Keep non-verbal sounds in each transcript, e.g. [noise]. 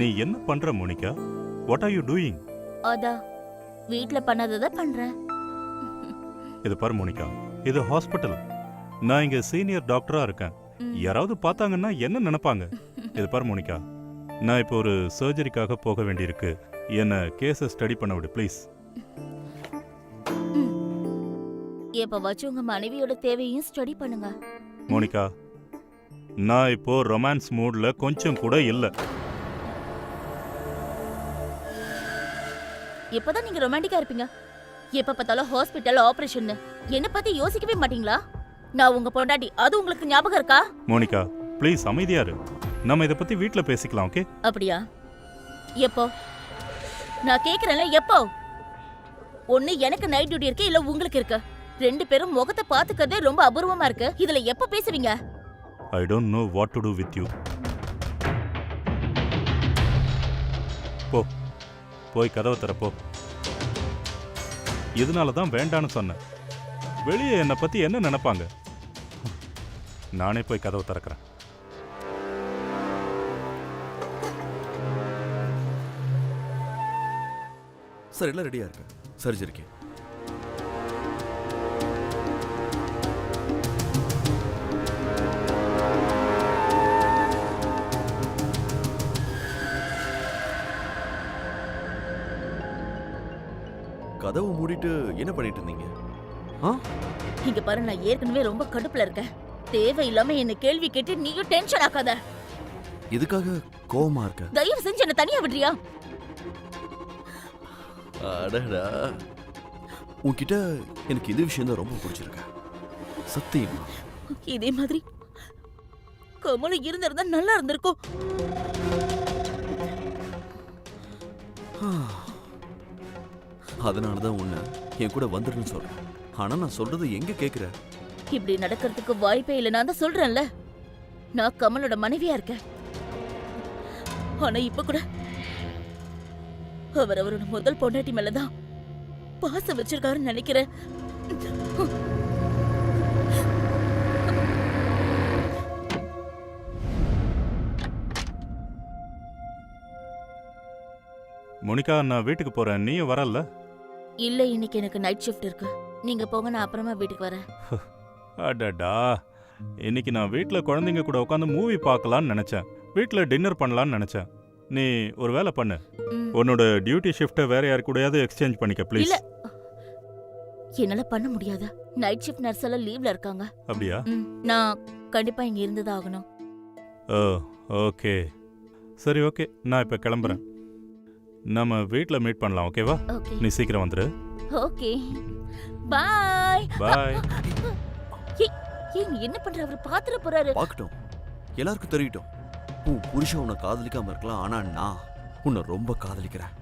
நீ என்ன பண்ற Monica? What are you doing அதான் வீட்ல பண்ணாதத பண்றேன் இது பாரு மோனிகா. இது ஹாஸ்பிட்டல் நான் இங்க சீனியர் டாக்டரா இருக்கேன். யாராவது பார்த்தாங்கன்னா என்ன நினைப்பாங்க? இது பாரு மோனிகா. நான் இப்போ ஒரு சர்ஜரிக்காக போக வேண்டியிருக்கு. என்ன கேஸை ஸ்டடி பண்ண விடு ப்ளீஸ் எப்ப வச்சு உங்க மனைவியோட தேவையும் ஸ்டடி பண்ணுங்க. மோனிகா நான் இப்போ ரொமான்ஸ் மூட்ல கொஞ்சம் கூட இல்ல. எப்பதான் நீங்க ரொமான்டிக்கா இருப்பீங்க? எப்ப பார்த்தாலும் ஹாஸ்பிட்டல் ஆபரேஷன் என்ன பத்தி யோசிக்கவே மாட்டீங்களா? நான் உங்க பொண்டாட்டி அது உங்களுக்கு ஞாபகம் இருக்கா? மோனிகா ப்ளீஸ் அமைதியா இரு. நம்ம இதை பத்தி வீட்ல பேசிக்கலாம் ஓகே அப்படியா? எப்போ? நான் கேக்குறேன்ல எப்போ? ஒண்ணு எனக்கு நைட் டியூட்டி இருக்கு இல்ல உங்களுக்கு இருக்கு? ரெண்டு பேரும் முகத்தை பாத்துக்கிறதே ரொம்ப அபூர்வமா இருக்கு. இதுல எப்ப பேசுவீங்க? I don't know what to do with you போய் கதவை திறப்போ. இதனால தான் வேண்டான்னு சொன்னேன். வெளியே என்னை பற்றி என்ன நினைப்பாங்க? நானே போய் கதவை திறக்கிறேன். சார் எல்லாம் ரெடியாக இருக்கேன் சர்ஜரிக்கு கதவை மூடிட்டு என்ன பண்ணிட்டு இருந்தீங்க? ஆ? இங்க பாரு நான் ஏற்கனவே ரொம்ப கடுப்புல இருக்கேன். தேவையில்லாம என்ன கேள்வி கேட்டு நீயும் டென்ஷன் ஆக்காத. எதுக்காக கோவமா இருக்க? தயவு செஞ்சு என்ன தனியா விடுறியா? அடடா. உன்கிட்ட எனக்கு இது விஷயம் தான் ரொம்ப பிடிச்சிருக்கு. சத்தியமா? இதே மாதிரி கமலு இருந்திருந்தா நல்லா இருந்திருக்கும். அதனால தான் உன்னை என் கூட வந்துடுன்னு சொல்றேன். ஆனா நான் சொல்றது எங்க கேக்குற? இப்படி நடக்கிறதுக்கு வாய்ப்பே இல்லை. நான் தான் சொல்றேன்ல. நான் கமலோட மனைவியா இருக்கேன். ஆனா இப்ப கூட அவர் அவரோட முதல் பொண்டாட்டி மேலதான் பாசம் வச்சிருக்காருன்னு நினைக்கிறேன். மோனிகா நான் வீட்டுக்கு போறேன். நீயும் வரல இல்ல இன்னைக்கு எனக்கு நைட் ஷிஃப்ட் இருக்கு. நீங்க போங்க நான் அப்புறமா வீட்டுக்கு வரேன். [laughs] அடடா. இன்னைக்கு நான் வீட்டில் குழந்தைங்க கூட உட்காந்து மூவி பார்க்கலான்னு நினைச்சேன். வீட்டில் டின்னர் பண்ணலான்னு நினைச்சேன். நீ ஒரு வேலை பண்ணு. ம். உன்னோட டியூட்டி ஷிஃப்ட்டை வேற யாரு கூடயாவது எக்ஸ்சேஞ்ச் பண்ணிக்க ப்ளீஸ் இல்ல. என்னால பண்ண முடியாது? நைட் ஷிஃப்ட் நர்ஸ் எல்லாம் லீவ்ல இருக்காங்க. அப்படியா? ம், நான் கண்டிப்பா இங்க இருந்துதான் ஆகணும். ஓ ஓகே சரி ஓகே நான் இப்போ கிளம்புறேன். நம்ம வீட்டில் மீட் பண்ணலாம் ஓகேவா ஓகே நீ சீக்கிரம் வந்துரு. ஓகே பாய் பாய் ஏங்க என்ன பண்ற? அவர் பாத்துற போறாரு. பார்க்கட்டும். எல்லாருக்கும் தெரியட்டும் உன் புருஷன் உன்னை காதலிக்காம இருக்கலாம் ஆனா நான் உன்னை ரொம்ப காதலிக்கிறேன்.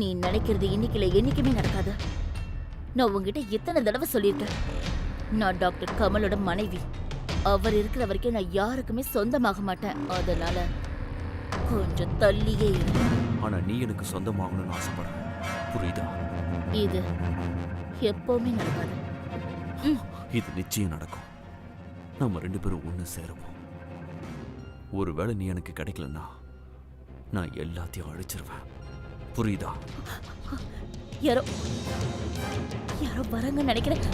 நீ நினைக்கிறது இன்னைக்கு இல்ல என்னைக்குமே நடக்காது. நான் உங்ககிட்ட எத்தனை தடவை சொல்லியிருக்கேன்? நான் டாக்டர் கமலோட மனைவி. அவர் இருக்கிற வரைக்கும் நான் யாருக்குமே சொந்தமாக மாட்டேன். அதனால கொஞ்சம் தள்ளியே இரு. ஆனா நீ எனக்கு சொந்தமாகணும்னு ஆசைப்படுறேன் புரியுதா? இது எப்பவுமே நடக்காது. இது நிச்சயம் நடக்கும். நம்ம ரெண்டு பேரும் ஒன்று சேருவோம். ஒருவேளை நீ எனக்கு கிடைக்கலன்னா நான் எல்லாத்தையும் அழிச்சிருவேன். புரியுதா? யாரோ யாரோ வராங்க நினைக்கிறேன்.